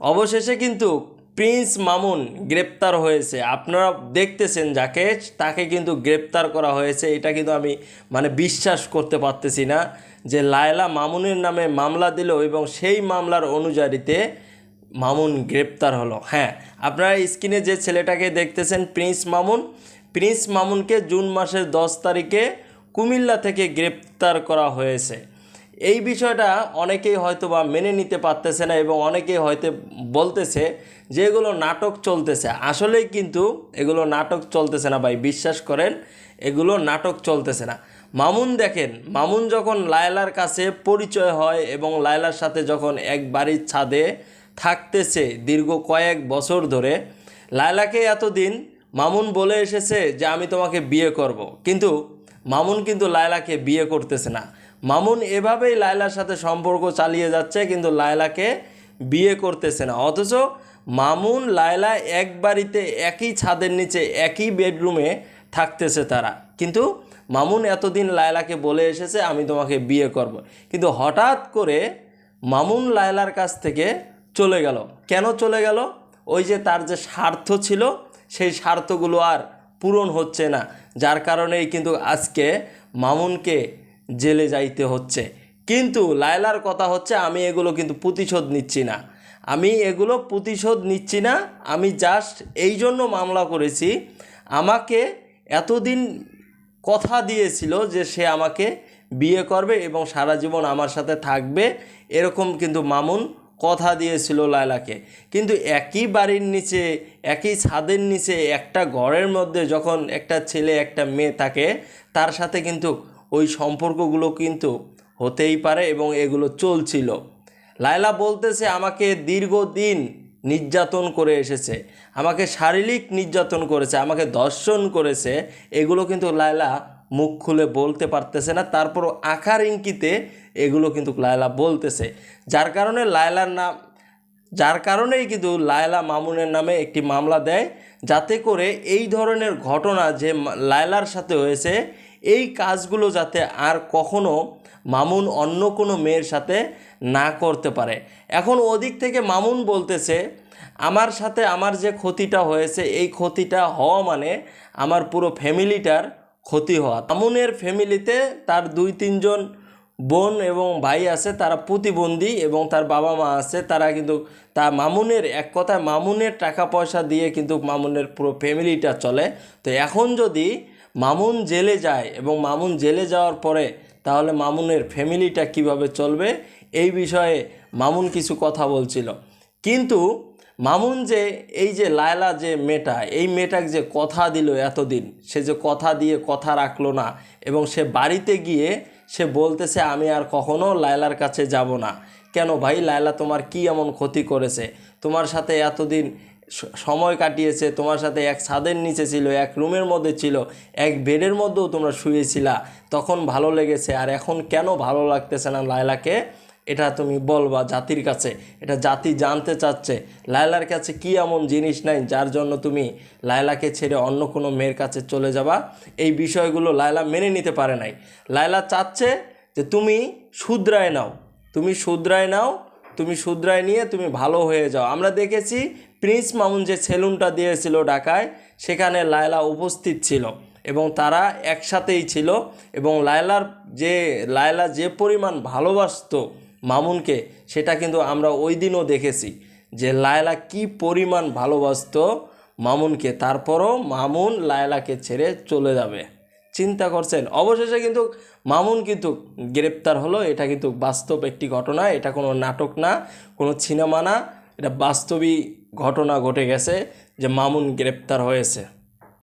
অবশেষে কিন্তু প্রিন্স মামুন গ্রেপ্তার হয়েছে। আপনারা দেখতেছেন যাকে তাকে কিন্তু গ্রেপ্তার করা হয়েছে। এটা কিন্তু আমি মানে বিশ্বাস করতে পারতেছি না যে লায়লা মামুনের নামে মামলা দিল এবং সেই মামলার অনুযায়ীতে মামুন গ্রেপ্তার হলো। হ্যাঁ আপনারা স্ক্রিনে যে ছেলেটাকে দেখতেছেন, প্রিন্স মামুন, প্রিন্স মামুনকে জুন মাসের দশ তারিখে কুমিল্লা থেকে গ্রেপ্তার করা হয়েছে। এই বিষয়টা অনেকেই হয়তো বা মেনে নিতে পারতেছে না এবং অনেকেই হয়তো বলতেছে যে এগুলো নাটক চলতেছে। আসলেই কিন্তু এগুলো নাটক চলতেছে না ভাই, বিশ্বাস করেন, এগুলো নাটক চলতেছে না। মামুন দেখেন, মামুন যখন লায়লার কাছে পরিচয় হয় এবং লায়লার সাথে যখন এক বাড়ির ছাদে থাকতেছে দীর্ঘ কয়েক বছর ধরে, লায়লাকে এতদিন মামুন বলে এসেছে যে আমি তোমাকে বিয়ে করব। কিন্তু মামুন কিন্তু লায়লাকে বিয়ে করতেছে না। মামুন এভাবেই লায়লার সাথে সম্পর্ক চালিয়ে যাচ্ছে, কিন্তু লায়লাকে বিয়ে করতেছে না। অথচ মামুন, লায়লা এক বাড়িতে একই ছাদের নিচে একই বেডরুমে থাকতেছে তারা। কিন্তু মামুন এতদিন লায়লাকে বলে এসেছে, আমি তোমাকে বিয়ে করব। কিন্তু হঠাৎ করে মামুন লায়লার কাছ থেকে চলে গেল। কেন চলে গেল? ওই যে তার যে স্বার্থ ছিল, সেই স্বার্থগুলো আর পূরণ হচ্ছে না। যার কারণেই কিন্তু আজকে মামুনকে জেলে যাইতে হচ্ছে। কিন্তু লায়লার কথা হচ্ছে, আমি এগুলো কিন্তু প্রতিশোধ নিচ্ছি না। আমি এগুলো প্রতিশোধ নিচ্ছি না, আমি জাস্ট এই জন্য মামলা করেছি। আমাকে এতদিন কথা দিয়েছিল যে সে আমাকে বিয়ে করবে এবং সারা জীবন আমার সাথে থাকবে, এরকম কিন্তু মামুন কথা দিয়েছিল লায়লাকে। কিন্তু একই বাড়ির নিচে, একই ছাদের নিচে, একটা ঘরের মধ্যে যখন একটা ছেলে, একটা মেয়ে থাকে, তার সাথে কিন্তু ওই সম্পর্কগুলো কিন্তু হতেই পারে এবং এগুলো চলছিল। লায়লা বলতেছে, আমাকে দীর্ঘদিন নির্যাতন করে এসেছে, আমাকে শারীরিক নির্যাতন করেছে, আমাকে দর্শন করেছে। এগুলো কিন্তু লায়লা মুখ খুলে বলতে পারতেছে না। তারপর আকার ইঙ্কিতে এগুলো কিন্তু লায়লা বলতেছে। যার কারণে লায়লার নাম, যার কারণেই কিন্তু লায়লা মামুনের নামে একটি মামলা দেয়, যাতে করে এই ধরনের ঘটনা যে লায়লার সাথে হয়েছে এই কাজগুলো যাতে আর কখনো মামুন অন্য কোনো মেয়ের সাথে না করতে পারে। এখন ওদিক থেকে মামুন বলতেছে, আমার সাথে আমার যে ক্ষতিটা হয়েছে, এই ক্ষতিটা হওয়া মানে আমার পুরো ফ্যামিলিটার ক্ষতি হওয়া। মামুনের ফ্যামিলিতে তার দুই, তিনজন বোন এবং ভাই আছে, তারা প্রতিবন্ধী এবং তার বাবা মা আছে, তারা কিন্তু তা মামুনের, এক কথায় মামুনের টাকা পয়সা দিয়ে কিন্তু মামুনের পুরো ফ্যামিলিটা চলে। তো এখন যদি মামুন জেলে যায় এবং মামুন জেলে যাওয়ার পরে তাহলে মামুনের ফ্যামিলিটা কীভাবে চলবে, এই বিষয়ে মামুন কিছু কথা বলছিল। কিন্তু মামুন যে, এই যে লায়লা যে মেয়েটা, এই মেয়েটাকে যে কথা দিল এতদিন, সে যে কথা দিয়ে কথা রাখল না এবং সে বাড়িতে গিয়ে সে বলতেছে, আমি আর কখনো লায়লার কাছে যাব না। কেন ভাই? লায়লা তোমার কি এমন ক্ষতি করেছে? তোমার সাথে এতদিন সময় কাটিয়েছে, তোমার সাথে এক ছাদের নিচে ছিল, এক রুমের মধ্যে ছিল, এক বেডের মধ্যেও তোমরা শুয়েছিলা, তখন ভালো লেগেছে, আর এখন কেন ভালো লাগতেছে না লায়লাকে? এটা তুমি বলবা জাতির কাছে, এটা জাতি জানতে চাচ্ছে, লায়লার কাছে কি এমন জিনিস নাই যার জন্য তুমি লায়লাকে ছেড়ে অন্য কোনো মেয়ের কাছে চলে যাবা? এই বিষয়গুলো লায়লা মেনে নিতে পারে নাই। লায়লা চাচ্ছে যে তুমি শুধরায় নাও, তুমি শুধরায় নাও, তুমি শুধরায় নিয়ে তুমি ভালো হয়ে যাও। আমরা দেখেছি প্রিন্স মামুন যে সেলুনটা দিয়েছিল ঢাকায়, সেখানে লায়লা উপস্থিত ছিল এবং তারা একসাথেই ছিল এবং লায়লার যে, লায়লা যে পরিমাণ ভালোবাসতো মামুনকে, সেটা কিন্তু আমরা ওই দিনও দেখেছি যে লায়লা কি পরিমাণ ভালোবাসতো মামুনকে। তারপরও মামুন লায়লাকে ছেড়ে চলে যাবে। চিন্তা করছেন? অবশেষে কিন্তু মামুন কিন্তু গ্রেপ্তার হলো। এটা কিন্তু বাস্তব একটি ঘটনা। এটা কোনো নাটক না, কোনো সিনেমা না। এটা বাস্তবিক ঘটনা ঘটে গেছে যে মামুন গ্রেপ্তার হয়েছে।